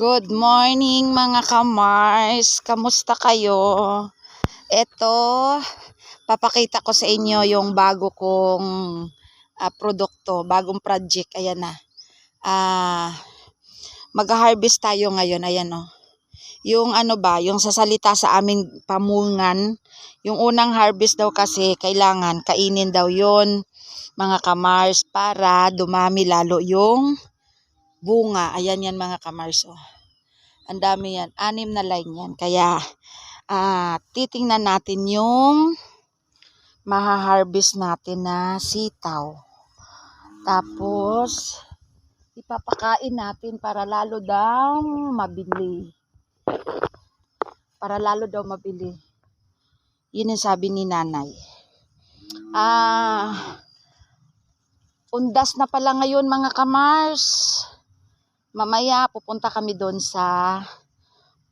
Good morning mga kamars. Kamusta kayo? Ito, papakita ko sa inyo yung bago kong ah, produkto, bagong project. Ayan na. Ah, mag-harvest tayo ngayon. Ayan o. Yung ano ba, yung sasalita sa aming pamungan, yung unang harvest daw kasi kailangan kainin daw yon mga kamars para dumami lalo yung bunga. Ayan yan mga kamars. Oh. Ang dami yan. Anim na line yan. Kaya ah titingnan natin yung maha-harvest natin na sitaw. Tapos ipapakain natin para lalo daw mabili. Para lalo daw mabili. Yun ang sabi ni nanay. Ah, undas na pala ngayon mga kamars. Mamaya pupunta kami doon sa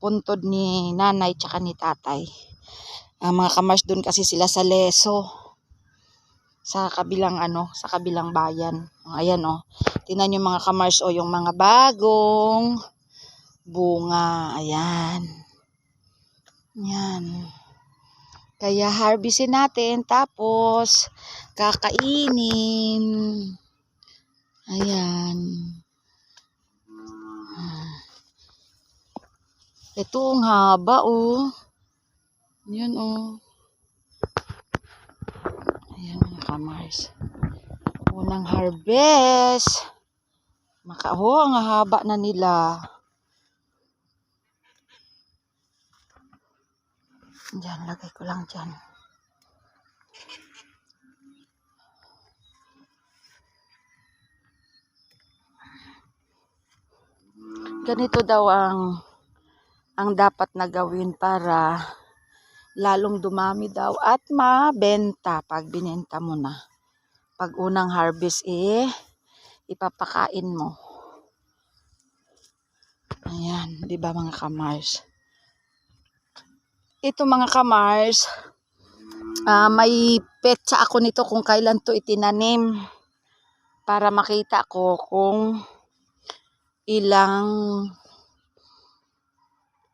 puntod ni nanay tsaka ni tatay. Ang mga kamars doon kasi sila sa leso. Sa kabilang ano, sa kabilang bayan. Ayan oh. Tingnan yung mga kamars o yung mga bagong bunga. Ayan. Yan. Kaya harvestin natin tapos kakainin. Ayan. Ito ang haba oh. Yan oh. Ayan mga kamars. Unang harvest. Maka oh, ang haba na nila. Diyan, lagay ko lang dyan. Ganito daw ang ang dapat na gawin para lalong dumami daw at mabenta pag binenta mo na. Pag unang harvest eh, ipapakain mo. Ayan, di ba mga kamars? Ito mga kamars, ah, may petsa ako nito kung kailan to itinanim para makita ko kung ilang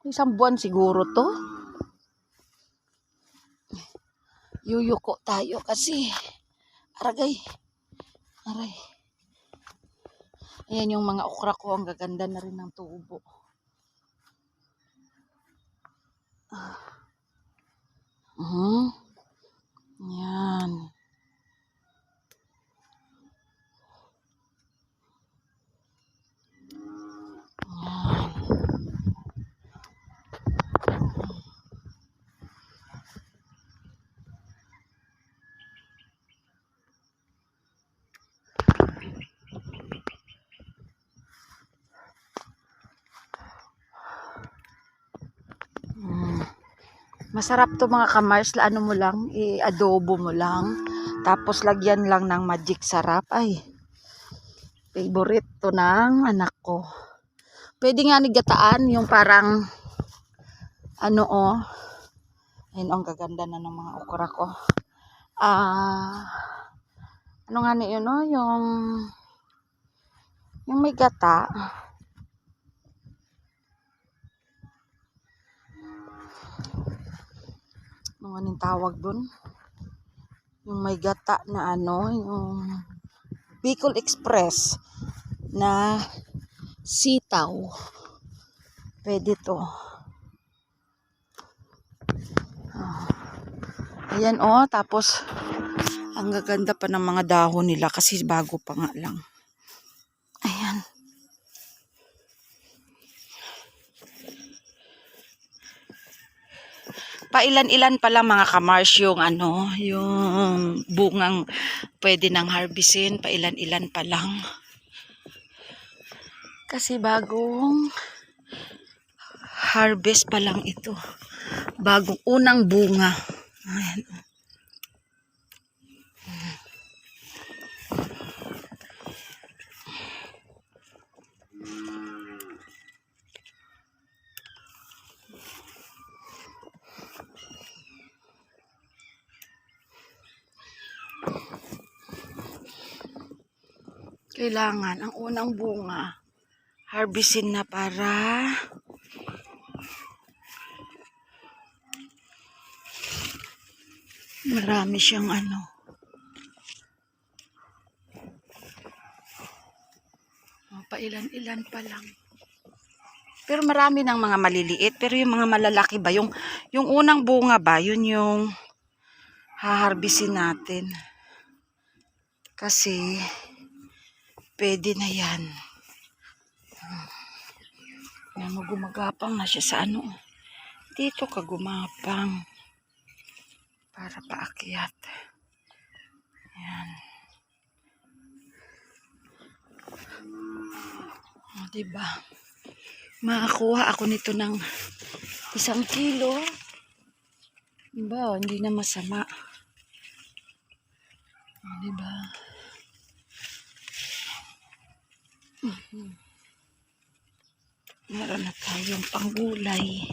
isang buwan siguro to. Yuyuko tayo kasi aragay. Aray. Ayan yung mga okra ko. Ang gaganda na rin ng tubo. Ah. Mhm. Yan. Yan. Masarap to mga kamars, ano mo lang, i-adobo mo lang. Tapos lagyan lang ng magic sarap. Ay, favorite to ng anak ko. Pwede nga ni gataan, yung parang, ano oh, ayun oh, ang gaganda na ng mga okra ko. Ah, ano nga ni yun oh, yung, yung may gata. Ano nga ning tawag dun? Yung may gata na ano, yung Bicol Express na sitaw. Pwede to. Ah. Ayan oh, tapos ang gaganda pa ng mga dahon nila kasi bago pa nga lang. Pailan-ilan pa lang mga kamars yung ano, yung bungang pwede nang harvestin, pailan-ilan pa lang. Kasi bagong harvest pa lang ito. Bagong unang bunga. Ayan. Kailangan ang unang bunga harvestin na para marami siyang ano. Pailan-ilan pa lang. Pero marami ng mga maliliit. Pero yung mga malalaki ba, yung, yung unang bunga ba, yun yung haharbisin natin. Kasi, pwede na yan. Mo, gumagapang na siya sa ano. Dito ka gumapang. Para paakyat. Yan. O, diba? Makakuha ako nito ng isang kilo. Diba? Hindi na masama. O, diba? Mhm. Meron na tayong panggulay.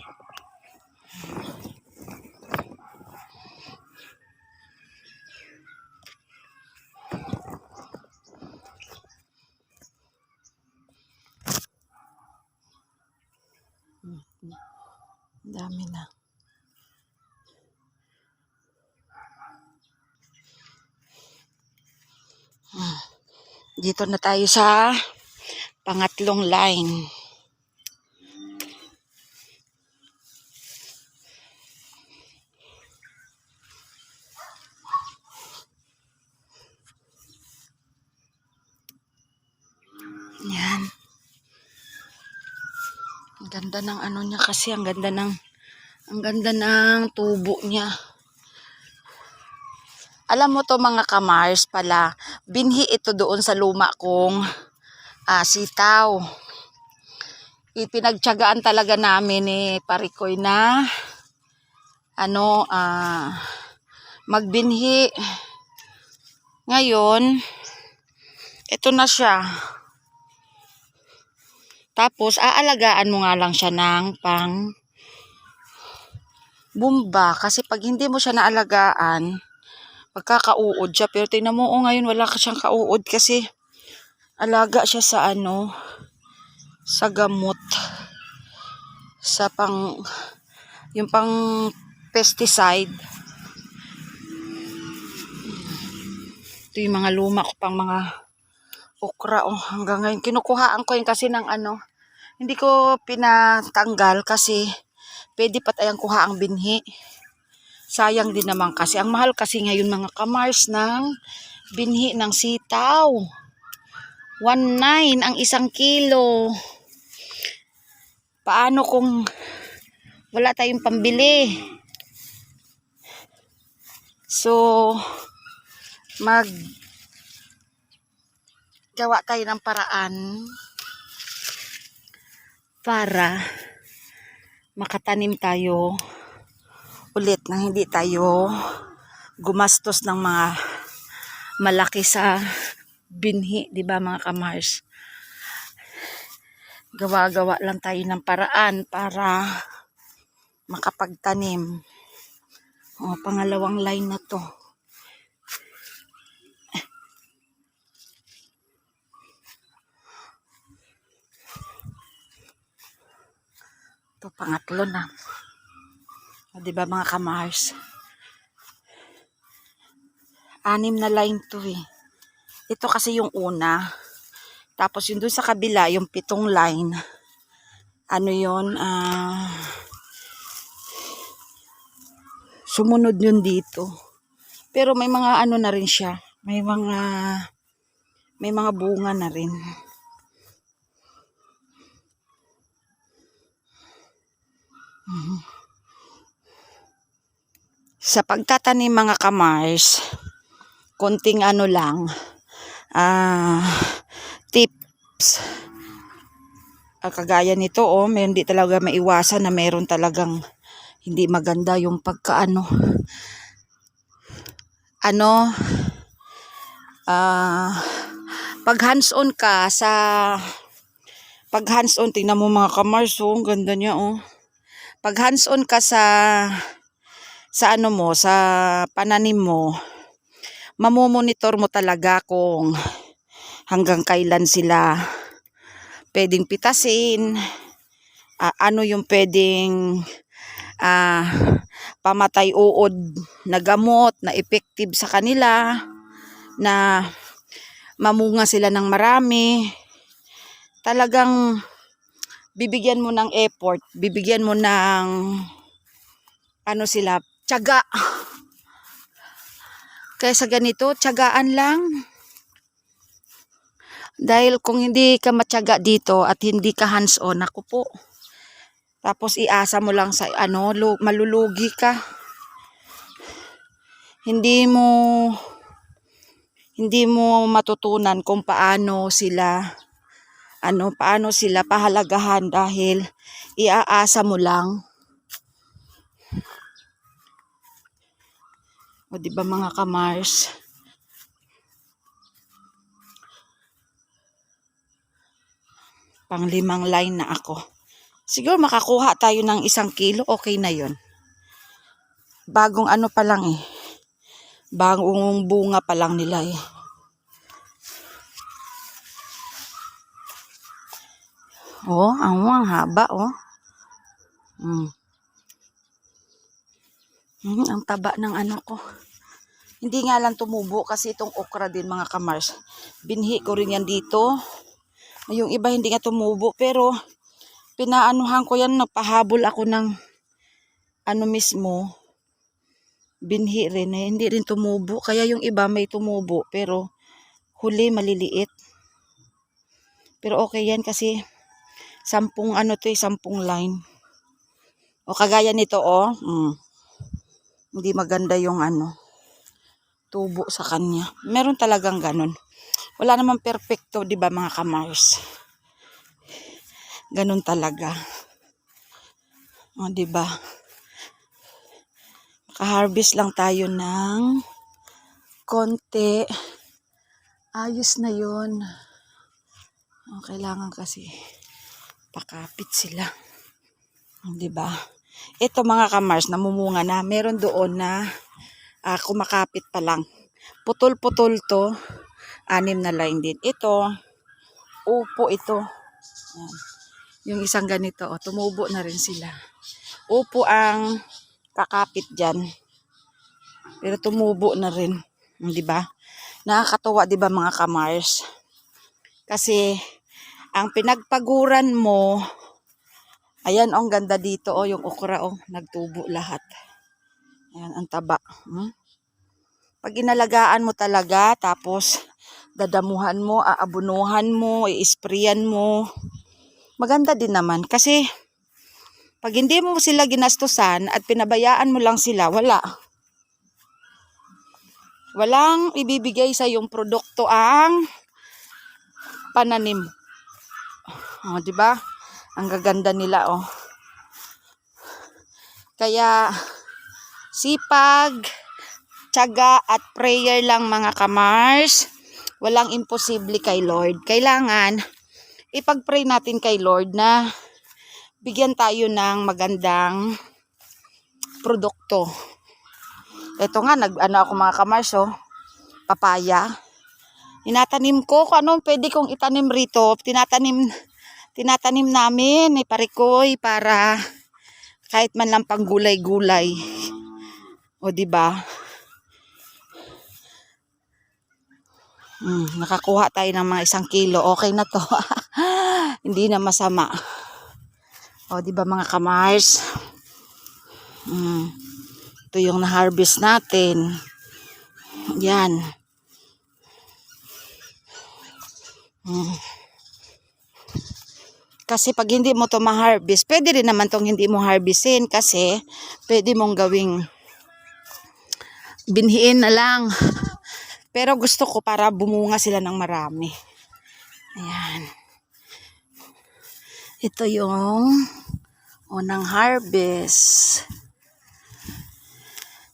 Ang dami na. Hmm. Dito na tayo sa pangatlong line. Yan. Ang ganda ng ano niya kasi, ang ganda ng ang ganda ng tubo niya. Alam mo to mga kamars pala, binhi ito doon sa luma kong ah, sitaw. Ipinagtyagaan talaga namin ni Parikoy na ano ah magbinhi. Ngayon, ito na siya. Tapos, aalagaan mo nga lang siya ng pang bumba. Kasi pag hindi mo siya naalagaan, magkakauod siya. Pero tingnan mo, oh, ngayon wala ka siyang kauod kasi alaga siya sa ano, sa gamot. Sa pang, yung pang pesticide. Ito yung mga luma ko pang mga okra. Oh, hanggang ngayon, kinukuhaan ko yun kasi ng ano, hindi ko pinatanggal kasi pwede pa tayong kuha ang binhi. Sayang din naman kasi. Ang mahal kasi ngayon mga kamars ng binhi ng sitaw. 1.9 ang isang kilo. Paano kung wala tayong pambili? So, mag gawa tayo ng paraan para makatanim tayo ulit na hindi tayo gumastos ng mga malaki sa binhi, 'di ba mga kamars? Gawa-gawa lang tayo ng paraan para makapagtanim. O, pangalawang line na to. Ito, pangatlo na. O, di ba mga kamars? Anim na line to eh. Ito kasi yung una. Tapos yung dun sa kabila, yung pitong line. Ano yun? Ah... sumunod yun dito. Pero may mga ano na rin siya. May mga may mga bunga na rin. Mhm. Sa pagtatanim mga kamars, konting ano lang, ah, tips. Ah, kagaya nito, oh, may hindi talaga maiwasan na meron talagang hindi maganda yung pagkaano. Ano, ah, pag hands-on ka sa, pag hands-on, tingnan mo mga kamars, oh, ang ganda niya, oh. Pag hands-on ka sa, sa ano mo, sa pananim mo, mamomonitor mo talaga kung hanggang kailan sila pwedeng pitasin, ah, ano yung pwedeng ah, pamatay uod na gamot na effective sa kanila na mamunga sila ng marami. Talagang bibigyan mo ng effort, bibigyan mo ng ano sila, tiyaga. Kaya sa ganito, tiyagaan lang. Dahil kung hindi ka matyaga dito at hindi ka hands-on, ako po. Tapos iasa mo lang sa ano, lu- malulugi ka. Hindi mo hindi mo matutunan kung paano sila ano, paano sila pahalagahan dahil iaasa mo lang. O di ba mga kamars? Panglimang line na ako. Siguro makakuha tayo ng isang kilo, okay na yon. Bagong ano pa lang eh. Bagong bunga pa lang nila eh. Oh, ang haba oh. Mm. Mm, ang taba ng ano ko. Hindi nga lang tumubo kasi itong okra din mga kamars. Binhi ko rin yan dito. Yung iba hindi nga tumubo pero pinaanuhan ko yan, nagpahabol ako ng ano mismo. Binhi rin eh, hindi rin tumubo. Kaya yung iba may tumubo pero huli maliliit. Pero okay yan kasi sampung ano to eh, sampung line. O kagaya nito oh. Mm. Hindi maganda yung ano tubo sa kanya. Meron talagang ganun. Wala naman perfecto, 'di ba mga kamars? Ganun talaga. O, 'di ba? Maka-harvest lang tayo ng konti. Ayos na 'yon. O, kailangan kasi pakapit sila. 'di ba? Ito mga kamars, namumunga na. Meron doon na ah, kumakapit pa lang. Putol-putol to. Anim na line din. Ito, upo ito. Yan. Yung isang ganito, oh, tumubo na rin sila. Upo ang kakapit dyan. Pero tumubo na rin. Hmm, Di ba? Nakakatuwa, di ba mga kamars? Kasi, ang pinagpaguran mo, ayan, oh, ang ganda dito, oh, yung okra, oh, nagtubo lahat. Ayan, ang taba. Hmm? Pag inalagaan mo talaga, tapos dadamuhan mo, aabunuhan mo, i-sprayan mo, maganda din naman. Kasi, pag hindi mo sila ginastusan at pinabayaan mo lang sila, wala. Walang ibibigay sa yung produkto ang pananim. Oh, 'di ba? Ang gaganda nila oh. Kaya sipag, tiyaga at prayer lang mga kamars. Walang imposible kay Lord. Kailangan ipag-pray natin kay Lord na bigyan tayo ng magandang produkto. Ito nga, nag, ano ako mga kamars, oh, papaya. Inatanim ko kung ano pwede kong itanim rito. Tinatanim, tinatanim namin, may parikoy para kahit man lang pang gulay-gulay. O, di ba? Mm, nakakuha tayo ng mga isang kilo. Okay na to. Hindi na masama. O, di ba mga kamars? Mm, ito yung na-harvest natin. Yan. Mm. Kasi pag hindi mo to ma-harvest, pwede rin naman tong hindi mo harvestin kasi pwede mong gawing binhiin na lang. Pero gusto ko para bumunga sila ng marami. Ayan. Ito yung unang harvest.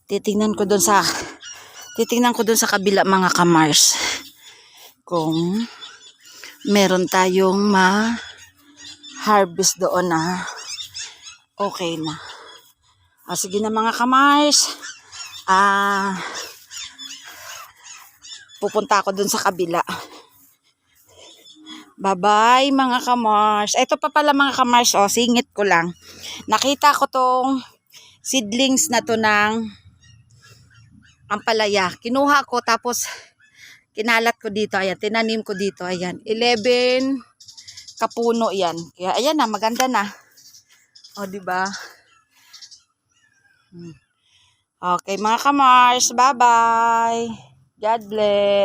Titingnan ko doon sa titingnan ko doon sa kabila mga kamars kung meron tayong ma harvest doon na okay na. Ah, sige na mga kamars. Ah, pupunta ako dun sa kabila. Bye-bye mga kamars. Ito pa pala mga kamars, oh, singit ko lang. Nakita ko tong seedlings na to ng ampalaya. Kinuha ko tapos kinalat ko dito. Ayan, tinanim ko dito. Ayan, 11 kapuno yan. Kaya ayan na, maganda na. O, di ba? Hmm. Okay, mga kamars, bye-bye. God bless.